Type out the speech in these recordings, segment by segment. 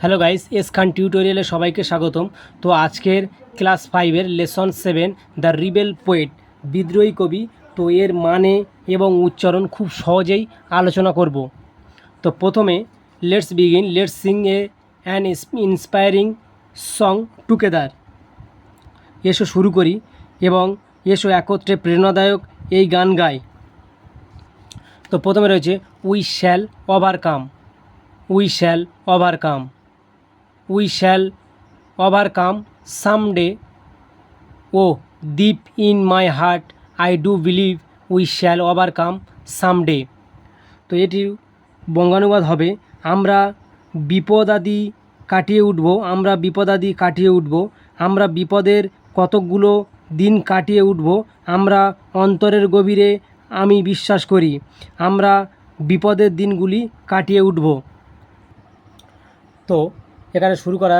Hello guys S খান টিউটোরিয়ালে সবাইকে স্বাগতম। তো আজকের ক্লাস ফাইভের lesson seven, the rebel poet, বিদ্রোহী কবি। তো এর মানে এবং উচ্চারণ খুব সহজেই আলোচনা করব। তো প্রথমে let's begin let's Singh a an inspiring song together এসো শুরু করি এবং এসো একত্রে প্রেরণাদায়ক এই গান গাই। তো প্রথমে রয়েছে we shall overcome we shall overcome we shall overcome someday. O, deep in my heart, I do believe we shall overcome someday. তো এটি বঙ্গানুবাদ হবে, আমরা বিপদাদি কাটিয়ে উঠব, আমরা বিপদাদি কাটিয়ে উঠব, আমরা বিপদের কতকগুলো দিন কাটিয়ে উঠব, আমরা অন্তরের গভীরে আমি বিশ্বাস করি, আমরা বিপদের দিনগুলি কাটিয়ে উঠব। তো এখানে শুরু করা।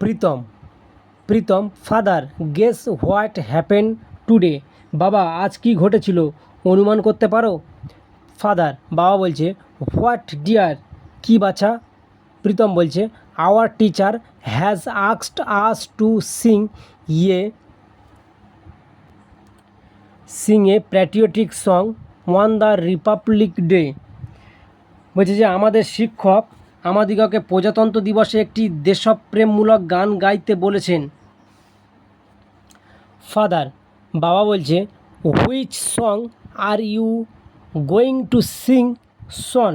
Pritam Pritam father guess what happen today বাবা, আজ কি ঘটেছিল? অনুমান করতে পারো? ফাদার বাবা বলছে হোয়াট ডিয়ার কি বাছা? প্রীতম বলছে our teacher has আক্সড us to Singh ইয়ে সিং এ patriotic song one the Republic day বলছে যে, আমাদের শিক্ষক আমাদিগকে প্রজাতন্ত্র দিবসে একটি দেশপ্রেমমূলক গান গাইতে বলেছেন। ফাদার, বাবা বলছে, which song are you going to Singh সন?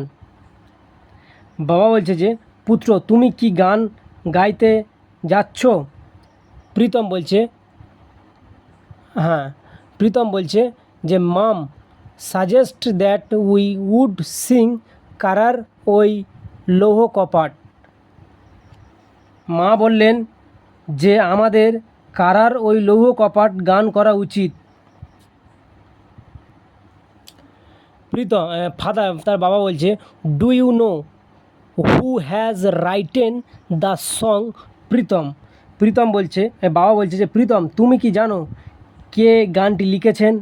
বাবা বলছে যে, পুত্র, তুমি কি গান গাইতে যাচ্ছ? প্রীতম বলছে হ্যাঁ। প্রীতম বলছে যে, মাম suggest that we would Singh কারার ওই লৌহ কপাট। মা বললেন, যে আমাদের কারার ওই লৌহ কপাট গান করা উচিত। প্রীতম ফাদার, তার বাবা বলছে do you know who has written the song Pritam? Pritam বলছে বাবা বলছে যে, প্রীতম, তুমি কি জানো কে গানটি লিখেছেন?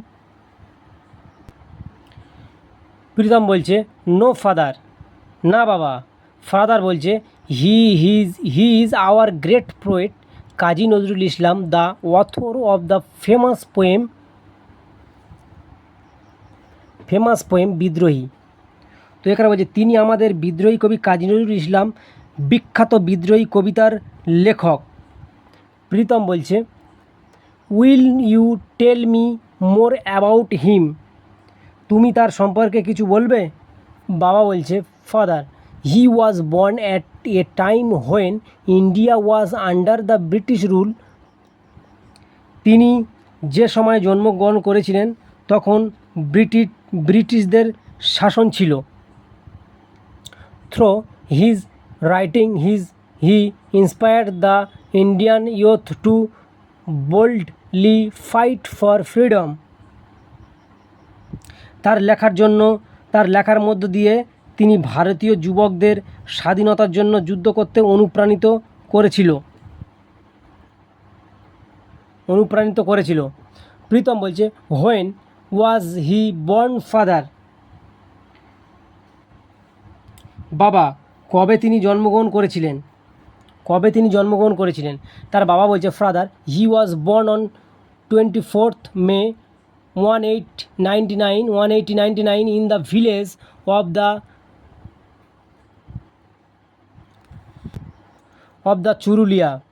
প্রীতম বলছে নো ফাদার, না বাবা। ফাদার বলছে he his he is our great poet Kazi Nazrul Islam the author of the famous poem famous poem বিদ্রোহী। তো এখানে বলছে, তিনি আমাদের বিদ্রোহী কবি কাজী নজরুল ইসলাম, বিখ্যাত বিদ্রোহী কবিতার লেখক। প্রীতম বলছে will you tell me more about him তুমি তার সম্পর্কে কিছু বলবে? বাবা বলছে father he was born at a time when India was under the British rule তিনি যে সময় জন্মগ্রহণ করেছিলেন, তখন ব্রিটিশ ব্রিটিশদের শাসন ছিল। Throw his writing his he inspired the Indian youth two boldly fight for freedom তার লেখার জন্য, তার লেখার মধ্য দিয়ে তিনি ভারতীয় যুবকদের স্বাধীনতার জন্য যুদ্ধ করতে অনুপ্রাণিত করেছিল। অনুপ্রাণিত করেছিল। প্রীতম বলছে when was he born father বাবা, কবে তিনি জন্মগ্রহণ করেছিলেন? কবে তিনি জন্মগ্রহণ করেছিলেন? তার বাবা বলছে father he was born on twenty fourth May one eight ninety nine one eighty ninety nine in the village of the of the Churulia.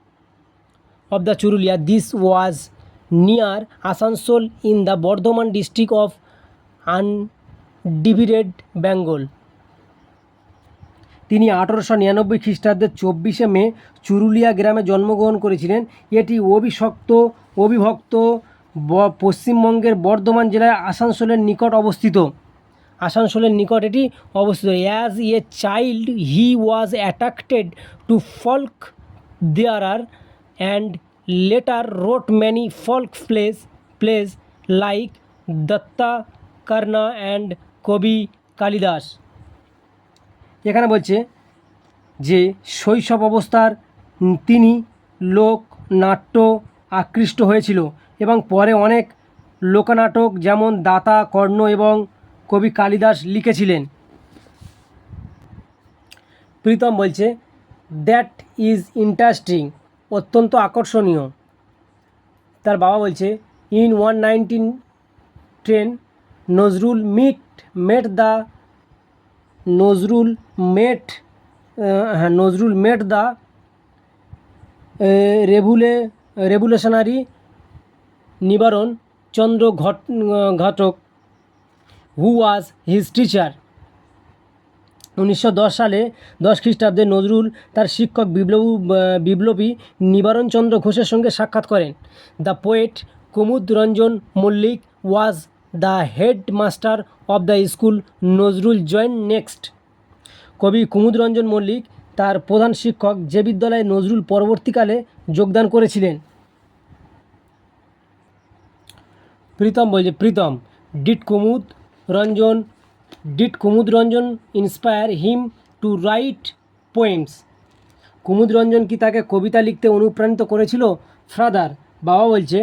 Of the Churulia. This was near Asansol in the Bardhaman district of undivided Bengal তিনি আঠেরোশো নিরানব্বই খ্রিস্টাব্দের চব্বিশে মে চুরুলিয়া গ্রামে জন্মগ্রহণ করেছিলেন। এটি অবিভক্ত অবিভক্ত পশ্চিমবঙ্গের বর্ধমান জেলায় আসানসোলের নিকট অবস্থিত। আসানসোলের নিকট এটি অবস্থিত। As a child he was attracted to flock there and letter রোট many flock place place like Datta Karna and কবি কালিদাস এখানে বলছে যে শৈশব অবস্থার তিনি লোক, নাট্য আকৃষ্ট হয়েছিল এবং পরে অনেক লোকনাটক যেমন দাতা, কর্ণ এবং কবি কালিদাস লিখেছিলেন। প্রীতম বলছে দ্যাট ইজ ইন্টারেস্টিং অত্যন্ত আকর্ষণীয়। তার বাবা বলছে in one nineteen ten Nazrul meet met the Nazrul met হ্যাঁ Nazrul met the revolu revolutionary Nibaran Chandra ঘট ঘটক হু ওয়াজ হিজ টিচার। উনিশশো দশ সালে দশ খ্রিস্টাব্দে নজরুল তার শিক্ষক বিপ্লব বিপ্লবী নিবারণচন্দ্র ঘোষের সঙ্গে সাক্ষাৎ করেন। The poet Kumud Ranjan Mallick was the head master of the school Nazrul join next. কবি কুমুদ রঞ্জন মল্লিক তার প্রধান শিক্ষক যে বিদ্যালয়ে নজরুল পরবর্তীকালে যোগদান করেছিলেন। প্রীতম বলছে, Pritam did Kumud Ranjan did Kumud Ranjan inspire him to write poems Kumud Ranjan কি তাকে কবিতা লিখতে অনুপ্রাণিত করেছিল? ফাদার বাবা বলছে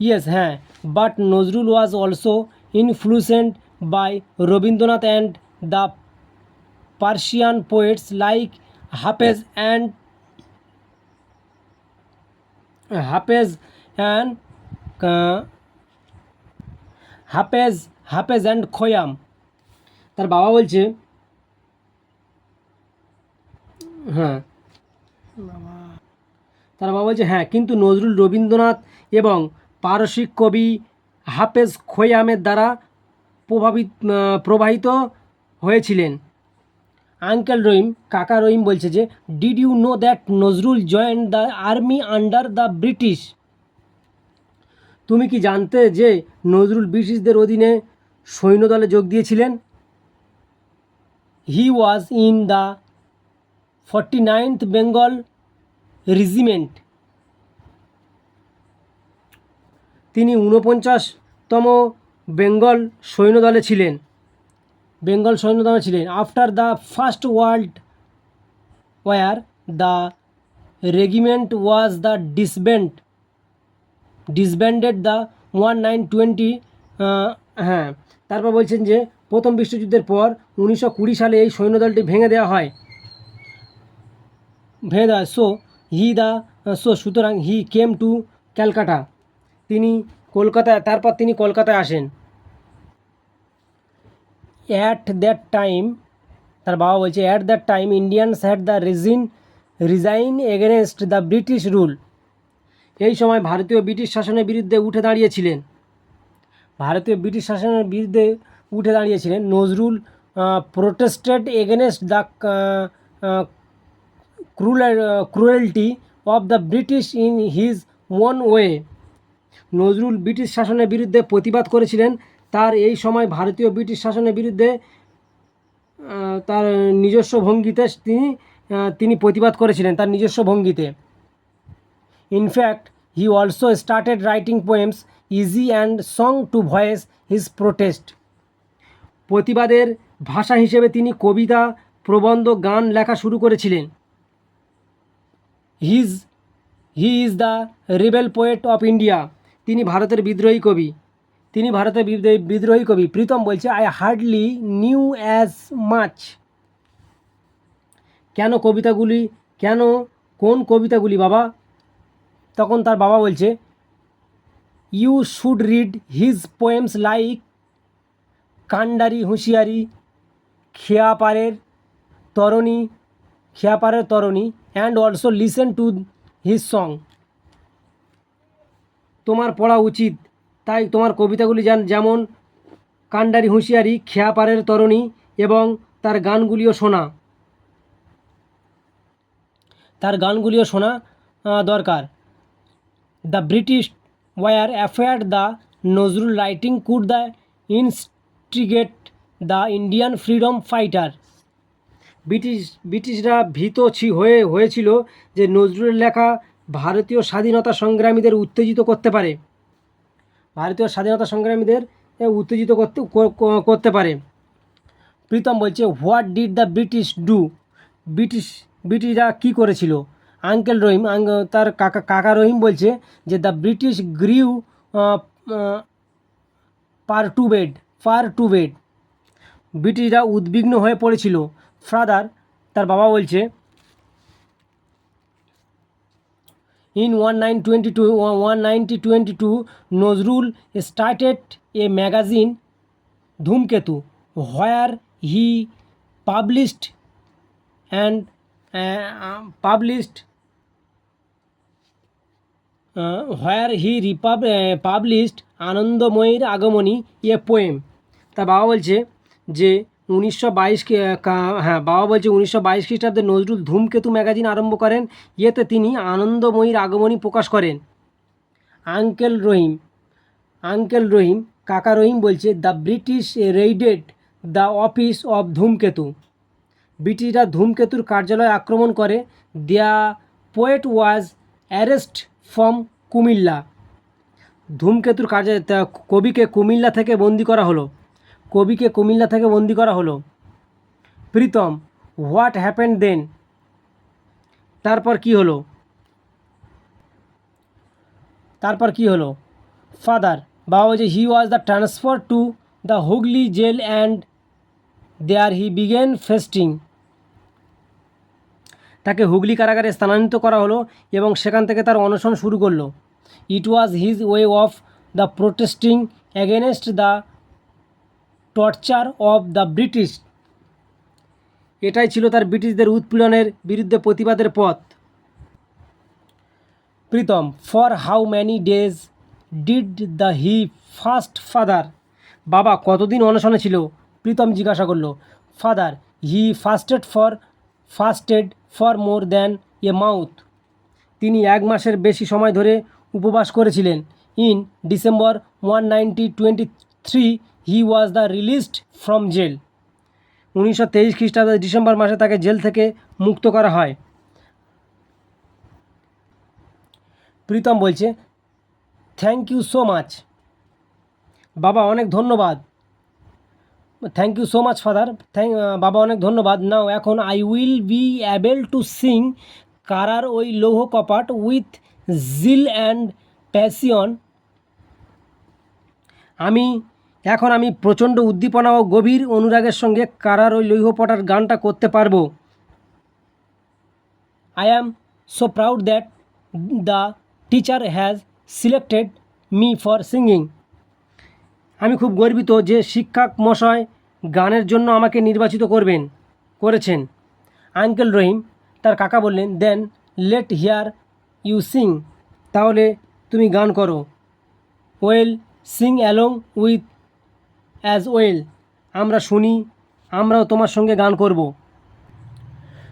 ইয়েস হ্যাঁ but Nazrul was also influenced by Rabindranath and the Persian poets like হাফেজ অ্যান্ড হাফেজ অ্যান্ড হাফেজ হাফেজ অ্যান্ড খোয়াম। তার বাবা বলছে হ্যাঁ। তার বাবা বলছে হ্যাঁ কিন্তু নজরুল রবীন্দ্রনাথ এবং পারসিক কবি হাফেজ খোয়ামের দ্বারা প্রভাবিত প্রবাহিত হয়েছিলেন। আঙ্কেল রহিম, কাকা রহিম বলছে যে did you know that Nazrul join the army under the British তুমি কি জানতে যে নজরুল ব্রিটিশদের অধীনে সৈন্যদলে যোগ দিয়েছিলেন। হি was in the forty ninth Bengal regiment তিনি ঊনপঞ্চাশতম বেঙ্গল সৈন্যদলে ছিলেন। বেঙ্গল সৈন্যদলে ছিলেন। After the first world war the রেগিমেন্ট was the disband disbanded the one nine twenty হ্যাঁ তারপর বলছেন যে, প্রথম বিশ্বযুদ্ধের পর উনিশশো কুড়ি সালে এই সৈন্যদলটি ভেঙে দেওয়া হয়। ভেঙে দেওয়া সো, হি দ্য সো, সুতরাং হি কেম টু ক্যালকাটা। তিনি কলকাতায়, তারপর তিনি কলকাতায় আসেন। অ্যাট দ্যাট টাইম, তার বাবা বলছে, at that time Indians had the reason, resign against the British rule. এই সময় ভারতীয় ব্রিটিশ শাসনের বিরুদ্ধে উঠে দাঁড়িয়েছিলেন। ভারতীয় ব্রিটিশ শাসনের বিরুদ্ধে উঠে দাঁড়িয়েছিলেন। Nazrul protested against the cruelty of the British in his one way Nazrul British শাসনের বিরুদ্ধে প্রতিবাদ করেছিলেন। তার এই সময় ভারতীয় ব্রিটিশ শাসনের বিরুদ্ধে তার নিজস্ব ভঙ্গিতে তিনি তিনি প্রতিবাদ করেছিলেন তার নিজস্ব ভঙ্গিতে। In fact he also started writing poems easy and song to voice his protest প্রতিবাদের ভাষা হিসেবে তিনি কবিতা, প্রবন্ধ, গান লেখা শুরু করেছিলেন। His he is the rebel poet of India তিনি ভারতের বিদ্রোহী কবি। তিনি ভারতের বিদ্রোহী কবি। প্রীতম বলছে I hardly new as much কেন কবিতাগুলি, কেন, কোন কবিতাগুলি বাবা? তখন তার বাবা বলছে you should read his poems like কান্ডারি হুঁশিয়ারি খেয়াপারের তরণী খেয়াপারের তরণী and also listen to his song তোমার পড়া উচিত। তাই তোমার কবিতাগুলি যেমন কান্ডারি হুঁশিয়ারি, খেয়াপারের তরণী এবং তার গানগুলিও শোনা। তার গানগুলিও শোনা দরকার। The British war অ্যাফেয়ার্ড the Nazrul writing could the instigate the Indian freedom fighter British ব্রিটিশরা ভীত ছি হয়ে, হয়েছিল যে নজরুলের লেখা ভারতীয় স্বাধীনতা সংগ্রামীদের উত্তেজিত করতে পারে। ভারতীয় স্বাধীনতা সংগ্রামীদের উত্তেজিত করতে করতে পারে। প্রীতম বলছে what did the British do British ব্রিটিশরা কী করেছিল? আঙ্কেল রহিম তার কাকা কাকা রহিম বলছে যে the British grew perturbed, perturbed. ব্রিটিশরা উদ্বিগ্ন হয়ে পড়েছিল। ফ্রাদার তার বাবা বলছে in one nine twenty two one ninety twenty two Nazrul started a magazine Dhumketu where he published and published he he uh, published আনন্দময়ীর আগমনী এ পোয়েম তা বাবা বলছে যে উনিশশো বাইশ হ্যাঁ বাবা বলছে উনিশশো বাইশ খ্রিস্টাব্দে নজরুল ধূমকেতু ম্যাগাজিন আরম্ভ করেন ইয়েতে তিনি আনন্দময়ীর আগমনী প্রকাশ করেন। আঙ্কেল রহিম আঙ্কেল রহিম কাকা রহিম বলছে the British raided the office of ধূমকেতু। ব্রিটিশরা ধূমকেতুর কার্যালয় আক্রমণ করে। The poet was arrest from Comilla. ধূমকেতুর কাজে কবিকে কুমিল্লা থেকে বন্দি করা হলো। কবিকে কুমিল্লা থেকে বন্দি করা হলো। প্রীতম, হোয়াট হ্যাপেন দেন? তারপর কি হলো? তারপর কি হলো? ফাদার, বাবা বলছে হি was the transfer to the Hooghly jail and there he began fasting তাকে হুগলি কারাগারে স্থানান্তরিত করা হলো এবং সেখান থেকে তার অনশন শুরু করল। ইট was his way of the protesting against the torture of the British এটাই ছিল তার ব্রিটিশদের উৎপীড়নের বিরুদ্ধে প্রতিবাদের পথ। Pritam for how many days did the he fast father বাবা, কতদিন অনশনে ছিল? প্রীতম জিজ্ঞাসা করল father he ফাস্টেড for ফাস্টেড for more than a month. তিনি এক মাসের বেশি সময় ধরে উপবাস করেছিলেন। In December one ninety twenty three he was the released from jail. উনিশশো তেইশ খ্রিস্টাব্দে ডিসেম্বর মাসে তাকে জেল থেকে মুক্ত করা হয়। প্রীতম বলছে, থ্যাংক ইউ সো মাচ। বাবা, অনেক ধন্যবাদ। Thank you so much father thank বাবা অনেক ধন্যবাদ। নাও এখন I will be able to sing কারার ওই লৌহ কপাট উইথ জিল অ্যান্ড প্যাশিয়ন আমি, এখন আমি প্রচণ্ড উদ্দীপনা ও গভীর অনুরাগের সঙ্গে কারার ওই লৌহপটার গানটা করতে পারব। I am so proud that the teacher has selected me for singing আমি খুব গর্বিত যে শিক্ষক মশাই গানের জন্য আমাকে নির্বাচিত করবেন, করেছেন। আঙ্কেল রহিম, তার কাকা বললেন, then, let hear you sing, তাহলে তুমি গান করো। Well, sing along with as well, আমরা শুনি, আমরাও তোমার সঙ্গে গান করব।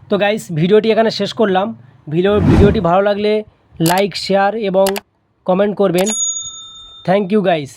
তো গাইস, ভিডিওটি এখানে শেষ করলাম। ভিডিও, ভিডিওটি ভালো লাগলে লাইক, শেয়ার এবং কমেন্ট করবেন। Thank you guys.